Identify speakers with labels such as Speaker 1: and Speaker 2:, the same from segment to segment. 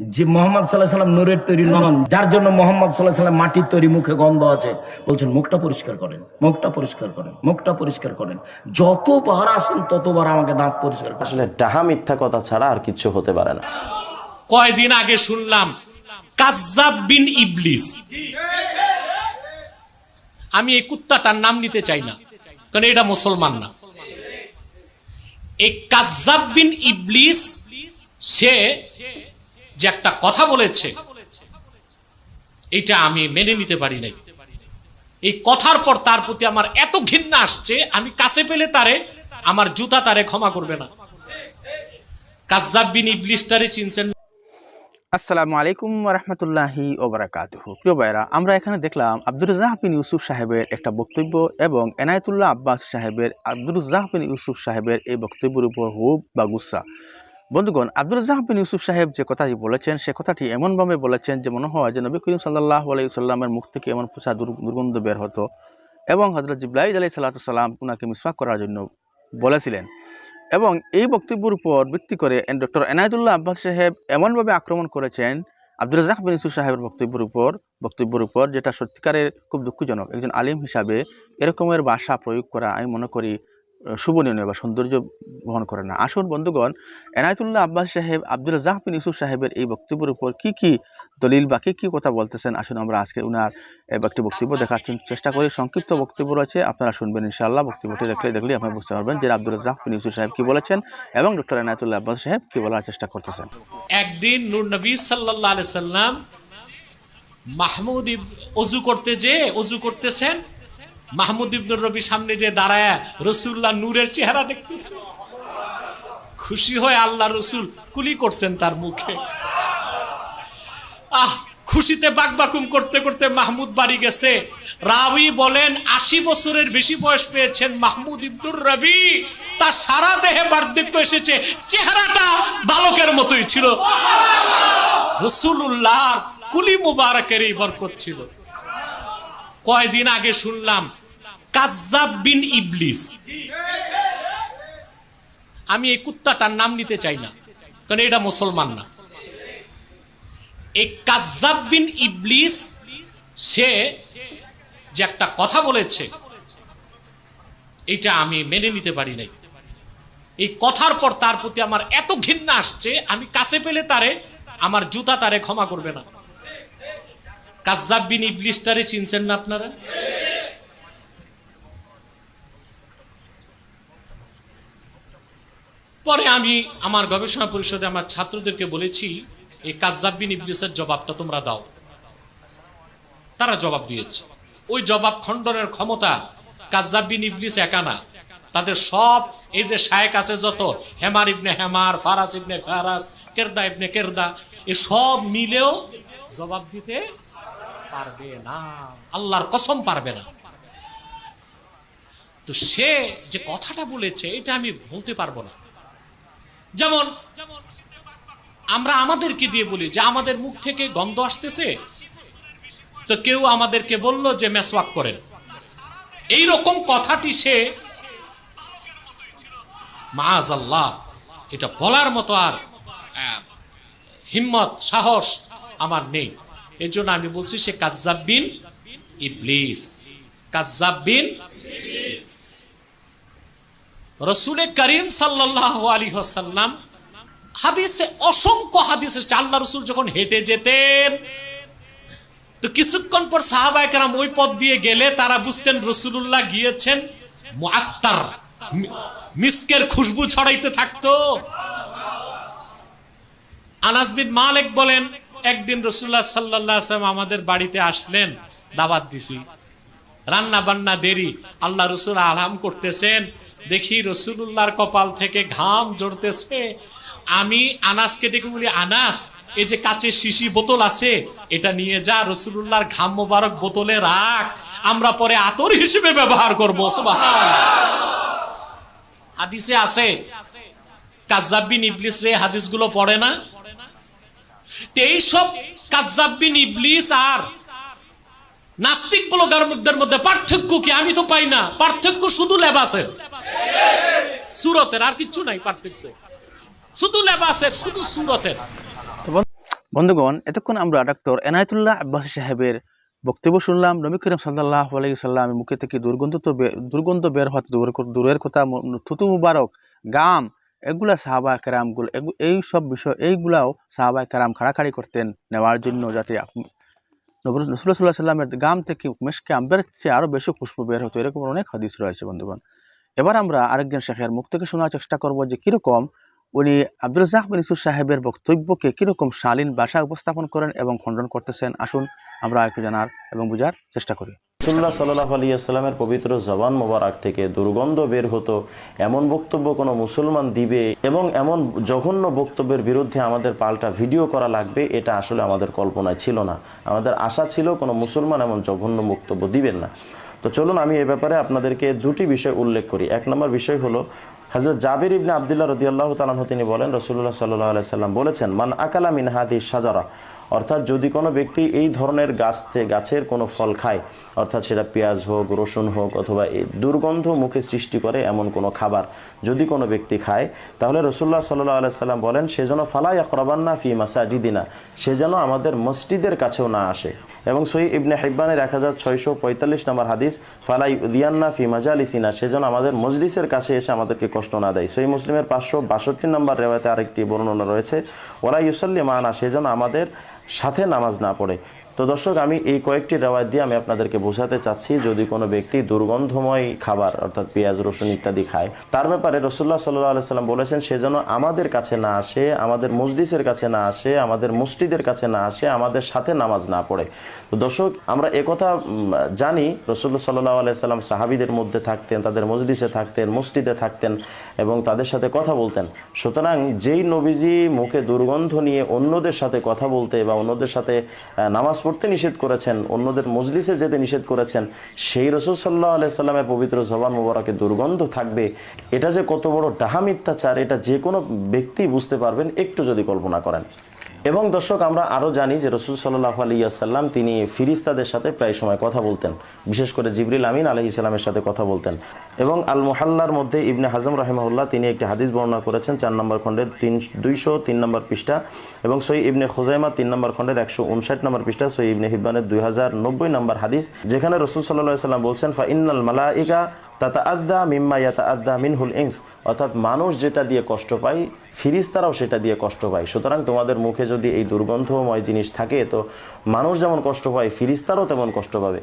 Speaker 1: যে মোহাম্মদ সাল্লাহ সাল্লাম নূরের তৈরি নন যার জন্য মোহাম্মদ সাল্লাহ সাল্লাম মাটির তৈরি মুখে গন্ধ আছে বলছেন মুখটা পরিষ্কার করেন মুখটা পরিষ্কার করেন মুখটা পরিষ্কার করেন। যতবার আসেন ততবার আমাকে দাঁত পরিষ্কার করেন।
Speaker 2: আসলে ডাহা মিথ্যা কথা ছাড়া আর কিছু হতে পারে না।
Speaker 3: কয়দিন আগে শুনলাম কাজ্জাব বিন ইবলিস। আমি এই কুত্তাটার নাম নিতে চাই না কারণ এটা মুসলমান না। এই কাজ্জাব বিন ইবলিস সে যে একটা কথা বলেছে, এটা আমি মেনে নিতে পারি নাই। এই কথার পর তার প্রতি আমার এত ঘৃণা আসছে, আমি কাছে পেলে তারে, আমার জুতা তারে ক্ষমা করবে না। কাজ্জাব বিন ইবলিসটারে চিনছেন
Speaker 4: আসসালামু আলাইকুম রহমতুল্লাহি ওবরাকাতুহ। প্রিয় ভাইরা আমরা এখানে দেখলাম আব্দুর বিন ইউসুফ সাহেবের একটা বক্তব্য এবং এনায়েতুল্লাহ আব্বাস সাহেবের, আব্দুর বিন ইউসুফ সাহেবের এই বক্তব্যের উপর হুব বা গুসা। বন্ধুগণ, আব্দুর রাজাহ বিন ইউসুফ সাহেব যে কথাটি বলেছেন, সে কথাটি এমনভাবে বলেছেন যে মনে হয় যে নবী করিম সাল্লাহ আলাইসাল্লামের মুখ থেকে এমন পোষা দুর্গন্ধ বের হতো এবং হজরত জিব্রাহিদ আলাই সাল্লাম ওনাকে মিসওয়াক করার জন্য বলেছিলেন। এবং এই বক্তব্যের উপর ভিত্তি করে ডক্টর এনায়তুল্লাহ আব্বাস সাহেব এমনভাবে আক্রমণ করেছেন আব্দুল রাজাক বিন ইউসুফ সাহেবের বক্তব্যের উপর বক্তব্যের উপর যেটা সত্যিকারের খুব দুঃখজনক। একজন আলিম হিসাবে এরকমের ভাষা প্রয়োগ করা আমি মনে করি শুভনীয় বা সৌন্দর্য বহন করে না। আসুন বন্ধুগণ এনায়তুল্লাহ আব্বাস সাহেব আব্দুল রাজাক বিন ইউসুফ সাহেবের এই বক্তব্যের উপর কি কি দলিল বা কি কি কথা বলতেছেন? আসুন আমরা আজকে উনার একটি বক্তব্য দেখার চেষ্টা করি। সংক্ষিপ্ত বক্তব্য রয়েছে আপনারা শুনবেন ইনশাআল্লাহ। বক্তব্যটি দেখলে দেখলে আপনারা বুঝতে পারবেন যে আব্দুল রাজাক বিন ইউসুফ সাহেব কি বলেছেন এবং ডক্টর এনায়তুল্লাহ আব্বাস সাহেব কি বলার চেষ্টা করতেছেন।
Speaker 3: একদিন নূর নবী সাল্লাহ সাল্লাম মাহমুদ অজু করতে যে অজু করতেছেন মাহমুদ ইবনুর রবি সামনে যে দাঁড়ায় রসুল্লাহ নূরের চেহারা দেখতেছে। খুশি হয়ে আল্লাহ রসুল কুলি করছেন তার মুখে। আহ, খুশিতে বাকবাকুম করতে করতে মাহমুদ বাড়ি গেছে। রাবি বলেন, আশি বছরের বেশি বয়স পেয়েছেন মাহমুদ ইবনুর রবি। তার সারা দেহে বার্ধক্য এসেছে। চেহারাটা বালকের মতোই ছিল। রসুল্লাহ কুলি মুবারকের এই বরকত ছিল। কয়দিন আগে শুনলাম কাজ্জাব বিন ইবলিস। আমি এই কুত্তাটার নাম নিতে চাই না, কারণ এটা মুসলমান না। এই কাজ্জাব বিন ইবলিস, সে যে একটা কথা বলেছে, এটা আমি মেনে নিতে পারি নাই। এই কথার পর তার প্রতি আমার এত ঘৃণা আসছে, আমি কাছে পেলে তারে, আমার জুতা তারে ক্ষমা করবে না। কাজ্জাব বিন ইবলিসটারে চিনছেন না আপনারা? পরে আমি আমার গবেষণা পরিষদে আমার ছাত্রদেরকে বলেছি, এই কাজ্জাব বিন ইবলিসের জবাবটা তোমরা দাও। তারা জবাব দিয়েছে। ওই জবাব খণ্ডনের ক্ষমতা কাজ্জাব বিন ইবলিস একা না। তাদের সব, এই যে শায়েক আছে যত, হেমার ইবনে হেমার, ফারাস ইবনে ফারাস, কেরদা ইবনে কেরদা, এ সব মিলেও জবাব দিতে পারবে না। আল্লাহর কসম পারবে না। তো সে যে কথাটা বলেছে, এটা আমি বলতে পারব না। যেমন, আমরা আমাদেরকে দিয়ে বলি যে আমাদের মুখ থেকে গন্ধ আসতেছে। তো কেউ আমাদেরকে বলল যে মেসওয়াক করেন। এই রকম কথাটি সে মাজ আল্লাহ এটা বলার মতো আর হিম্মত, সাহস আমার নেই। এর আমি বলছি সে কাজ্জাবিন ইবলিস। কাজ্জাবিন রসুলে করিম সাল্লাহ হাসাল্লাম হাদিসে অসংখ্য হাদিস এসেছে। আল্লাহ রসুল যখন হেঁটে যেতেন, তো কিছুক্ষণ পর সাহাবাহাম ওই পথ দিয়ে গেলে তারা বুঝতেন রসুল্লাহ গিয়েছেন মুআত্তার, মি- মিসকের খুশবু ছড়াইতে থাকতো। আনাস বিন মালিক বলেন, একদিন রসুল্লাহ সাল্লাম আমাদের বাড়িতে আসলেন, দাওয়াত দিছি। রান্না বান্না দেরি, আল্লাহ রসুল আলহাম করতেছেন দেখি রসুল্লাহর কপাল থেকে ঘাম জড়তেছে আমি আনাসকে ডেকে বলি, আনাস, এই যে কাচের শিশি বোতল আছে, এটা নিয়ে যা রসুল্লাহর ঘাম মোবারক বোতলে রাখ। আমরা পরে আতর হিসেবে ব্যবহার করব হাদিসে আছে কাজাবিন ইবলিস রে হাদিসগুলো পড়ে না? তো এইসব কাজাবিন ইবলিস আর নাস্তিক ব্লগারদের মধ্যে পার্থক্য কি? আমি তো পাই না। পার্থক্য শুধু লেবাসের। সুরতের আর কিচ্ছু নাই, পার্থক্য। শুধু লেবাসের, শুধু সুরতের।
Speaker 4: বন্ধুগণ, এতক্ষণ আমরা ডক্টর এনায়তুল্লাহ আব্বাসী সাহেবের বক্তব্য শুনলাম। নবী করিম সাল্লাহ আলাই সাল্লামের মুখে থেকে দুর্গন্ধ তো দুর্গন্ধ বের হওয়া তো দূরের কথা থুতু মুবারক, গাম, এগুলা সাহাবা কেরামগুলো এই সব বিষয়, এইগুলাও সাহাবা কেরাম খাড়াখাড়ি করতেন নেওয়ার জন্য যাতে নসরুল্লাহ সাল্লাহ সাল্লামের গাম থেকে মেশকে আম্বের চেয়ে আরও বেশি খুশবু বের হতো। এরকম অনেক হাদিস রয়েছে বন্ধুগণ। এবার আমরা আরেকজন শেখের মুখ থেকে শোনার চেষ্টা করব যে কীরকম উনি আব্দুল রাজাক বিন ইসুর সাহেবের বক্তব্যকে কীরকম শালীন ভাষা উপস্থাপন করেন এবং খণ্ডন করতেছেন। আসুন, আমরা একটু জানার এবং বোঝার চেষ্টা করি।
Speaker 2: রসুল্লাহ সাল্লাহ আলিয়াল্লামের পবিত্র জবান মোবারক থেকে দুর্গন্ধ বের হতো, এমন বক্তব্য কোনো মুসলমান দিবে এবং এমন জঘন্য বক্তব্যের বিরুদ্ধে আমাদের পাল্টা ভিডিও করা লাগবে, এটা আসলে আমাদের কল্পনায় ছিল না। আমাদের আশা ছিল কোনো মুসলমান এমন জঘন্য বক্তব্য দিবেন না। তো চলুন আমি এ ব্যাপারে আপনাদেরকে দুটি বিষয় উল্লেখ করি। এক নম্বর বিষয় হলো হজরত জাবির ইবনে আবদুল্লাহ রদিয়াল্লাহ তালাহ তিনি বলেন রসুল্লাহ সাল্লাহ আলাইসাল্লাম বলেছেন, মান আকালা মিন হাদি সাজারা অর্থাৎ যদি কোনো ব্যক্তি এই ধরনের গাছ থেকে গাছের কোনো ফল খায়, অর্থাৎ সেটা পেঁয়াজ হোক, রসুন হোক অথবা দুর্গন্ধ মুখে সৃষ্টি করে এমন কোনো খাবার যদি কোনো ব্যক্তি খায়, তাহলে রসুল্লাহ সাল্লাহ আলাইসাল্লাম বলেন, সে যেন ফালাই আকরাবান্না ফি মাসাজিদিনা, সে যেন আমাদের মসজিদের কাছেও না আসে। এবং সই ইবনে হেব্বানের এক হাজার ছয়শো পঁয়তাল্লিশ নম্বর হাদিস ফালাই উদিয়ান্না ফি মাজালিসিনা সে যেন আমাদের মজলিসের কাছে এসে আমাদেরকে কষ্ট না দেয়। সই মুসলিমের পাঁচশো বাষট্টি নম্বর রেওয়াতে আরেকটি বর্ণনা রয়েছে ওরা ইউসল্লি মানা সে যেন আমাদের সাথে নামাজ না পড়ে। তো দর্শক, আমি এই কয়েকটি রেওয়ায় দিয়ে আমি আপনাদেরকে বোঝাতে চাচ্ছি, যদি কোনো ব্যক্তি দুর্গন্ধময় খাবার, অর্থাৎ পেঁয়াজ, রসুন ইত্যাদি খায়, তার ব্যাপারে রসুল্লাহ সাল্লাহ আলাইসাল্লাম বলেছেন, সে যেন আমাদের কাছে না আসে, আমাদের মসজিদের কাছে না আসে, আমাদের মসজিদের কাছে না আসে, আমাদের সাথে নামাজ না পড়ে। তো দর্শক, আমরা একথা জানি রসুল্লাহ সাল্লাহ আলাইসাল্লাম সাহাবিদের মধ্যে থাকতেন, তাদের মসজিদে থাকতেন মসজিদে থাকতেন এবং তাদের সাথে কথা বলতেন। সুতরাং যেই নবীজি মুখে দুর্গন্ধ নিয়ে অন্যদের সাথে কথা বলতে বা অন্যদের সাথে নামাজ পড়তে নিষেধ করেছেন, অন্যদের মজলিসে যেতে নিষেধ করেছেন, সেই রসুল সাল্লাহ আলাইসাল্লামের পবিত্র জবান মোবারকে দুর্গন্ধ থাকবে। এটা যে কত বড় ডাহা মিথ্যাচার, এটা যে কোনো ব্যক্তি বুঝতে পারবেন, একটু যদি কল্পনা করেন। এবং দর্শক, আমরা আরও জানি যে রসুল সাল্লাহ আলিয়াসাল্লাম তিনি ফিরিস্তাদের সাথে প্রায় সময় কথা বলতেন। বিশেষ করে জিবরিল আমিন আলহ ইসলামের সাথে কথা বলতেন। এবং আল মোহাল্লার মধ্যে ইবনে হাজম রাহিমাহুল্লাহ তিনি একটি হাদিস বর্ণনা করেছেন, চার নম্বর খণ্ডের তিন, দুইশো তিন নম্বর পৃষ্ঠা এবং সই ইবনে খোজাইমা তিন নম্বর খণ্ডের একশো উনষাট নম্বর পৃষ্ঠা সই ইবনে হিব্বানের দুই হাজার নব্বই নম্বর হাদিস, যেখানে রসুল সাল্লাহ সাল্লাম বলছেন, ফা ইন্নাল মালাইকা তাতা আদা মিম্মা ইয়াতা আদা মিনহুল ইংস অর্থাৎ মানুষ যেটা দিয়ে কষ্ট পায়, ফিরিস্তারাও সেটা দিয়ে কষ্ট পায়। সুতরাং তোমাদের মুখে যদি এই দুর্গন্ধময় জিনিস থাকে, তো মানুষ যেমন কষ্ট পায়, ফিরিস্তারও তেমন কষ্ট পাবে।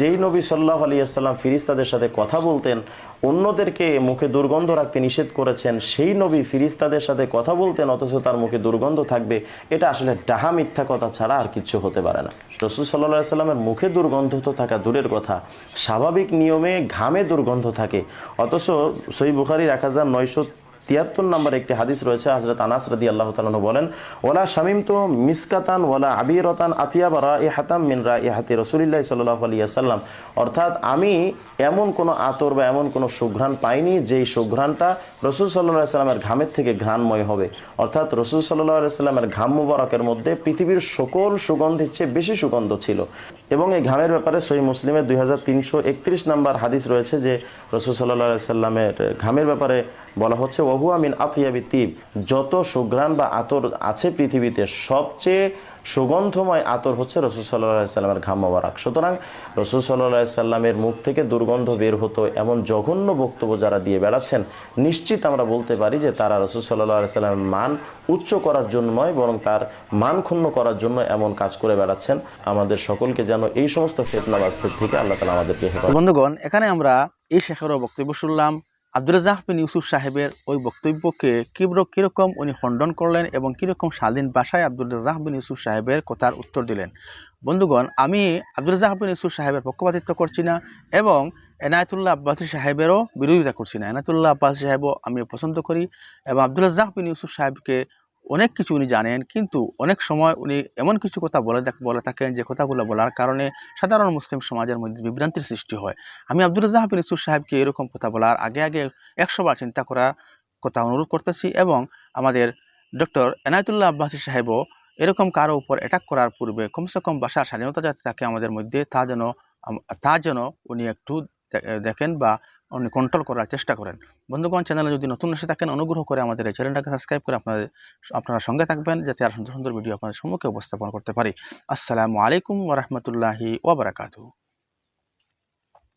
Speaker 2: যেই নবী সাল্লাহ আলিয়াল্লাম ফিরিস্তাদের সাথে কথা বলতেন, অন্যদেরকে মুখে দুর্গন্ধ রাখতে নিষেধ করেছেন, সেই নবী ফিরিস্তাদের সাথে কথা বলতেন, অথচ তার মুখে দুর্গন্ধ থাকবে। এটা আসলে ডাহা মিথ্যা কথা ছাড়া আর কিছু হতে পারে না। রসুল সাল্লাহ সাল্লামের মুখে দুর্গন্ধ তো থাকা দূরের কথা। স্বাভাবিক নিয়মে ঘামে দুর্গন্ধ থাকে। অথচ সই বুখারির এক হাজার নয়শো তিয়াত্তর নম্বর একটি হাদিস রয়েছে হজরত আনাস রদি আল্লাহ তালন বলেন, ওলা শামিম তো মিসকাতান ওলা আবিরতান আতিয়া বারা এ হাতাম মিনরা এ হাতি রসুলিল্লাহ সাল্লাহ আলিয়াল্লাম অর্থাৎ আমি এমন কোনো আতর বা এমন কোনো সুঘ্রাণ পাইনি যেই সুঘ্রাণটা রসুল সাল্লাহ সাল্লামের ঘামের থেকে ঘ্রাণময় হবে। অর্থাৎ রসুল সাল্লাহ সাল্লামের ঘাম মুবারকের মধ্যে পৃথিবীর সকল সুগন্ধের চেয়ে বেশি সুগন্ধ ছিল। এবং এই ঘামের ব্যাপারে সহি মুসলিমের দুই হাজার তিনশো একত্রিশ নম্বর হাদিস রয়েছে যে রসুল সাল্লাহ সাল্লামের ঘামের ব্যাপারে বলা হচ্ছে ওহু আমিন আতিয়াবি তিব। যত সুঘ্রাণ বা আতর আছে পৃথিবীতে, সবচেয়ে সুগন্ধময় আতর হচ্ছে রসুল সাল্লাহ সাল্লামের ঘাম মোবারক। সুতরাং রসুল সাল্লাহ সাল্লামের মুখ থেকে দুর্গন্ধ বের হতো এমন জঘন্য বক্তব্য যারা দিয়ে বেড়াচ্ছেন, নিশ্চিত আমরা বলতে পারি যে তারা রসুল সাল্লাহ সাল্লামের মান উচ্চ করার জন্য নয় বরং তার মান ক্ষুণ্ণ করার জন্য এমন কাজ করে বেড়াচ্ছেন। আমাদের সকলকে যেন এই সমস্ত ফেতনাবাস্তের থেকে আল্লাহ তালা আমাদেরকে
Speaker 4: বন্ধুগণ, এখানে আমরা এই শেখেরও বক্তব্য শুনলাম। আব্দুল রাজাক বিন ইউসুফ সাহেবের ওই বক্তব্যকে কীব্র কীরকম উনি খণ্ডন করলেন এবং কীরকম স্বাধীন ভাষায় আব্দুল রাজাক বিন ইউসুফ সাহেবের কথার উত্তর দিলেন। বন্ধুগণ, আমি আব্দুল রাজাক বিন ইউসুফ সাহেবের পক্ষপাতিত্ব করছি না এবং এনায়তুল্লাহ আব্বাসী সাহেবেরও বিরোধিতা করছি না। এনায়তুল্লাহ আব্বাসী সাহেবও আমি পছন্দ করি এবং আব্দুল রাজাক বিন ইউসুফ সাহেবকে অনেক কিছু উনি জানেন, কিন্তু অনেক সময় উনি এমন কিছু কথা বলে বলে থাকেন যে কথাগুলো বলার কারণে সাধারণ মুসলিম সমাজের মধ্যে বিভ্রান্তির সৃষ্টি হয়। আমি আব্দুল রাজাক বিন ইউসুফ সাহেবকে এরকম কথা বলার আগে আগে একশোবার চিন্তা করার কথা অনুরোধ করতেছি এবং আমাদের ডক্টর এনায়তুল্লাহ আব্বাসী সাহেবও এরকম কারও উপর অ্যাটাক করার পূর্বে কমসে কম ভাষার স্বাধীনতা যাতে থাকে আমাদের মধ্যে তা যেন তা যেন উনি একটু দেখেন বা উনি কন্ট্রোল করার চেষ্টা করেন। বন্ধুগণ চ্যানেলে যদি নতুন এসে থাকেন, অনুগ্রহ করে আমাদের এই চ্যানেলটাকে সাবস্ক্রাইব করে আপনাদের আপনারা সঙ্গে থাকবেন, যাতে আর সুন্দর সুন্দর ভিডিও আপনাদের সম্মুখে উপস্থাপন করতে পারি। আসসালামু আলাইকুম ওরহমতুল্লাহি ওবরাকাতু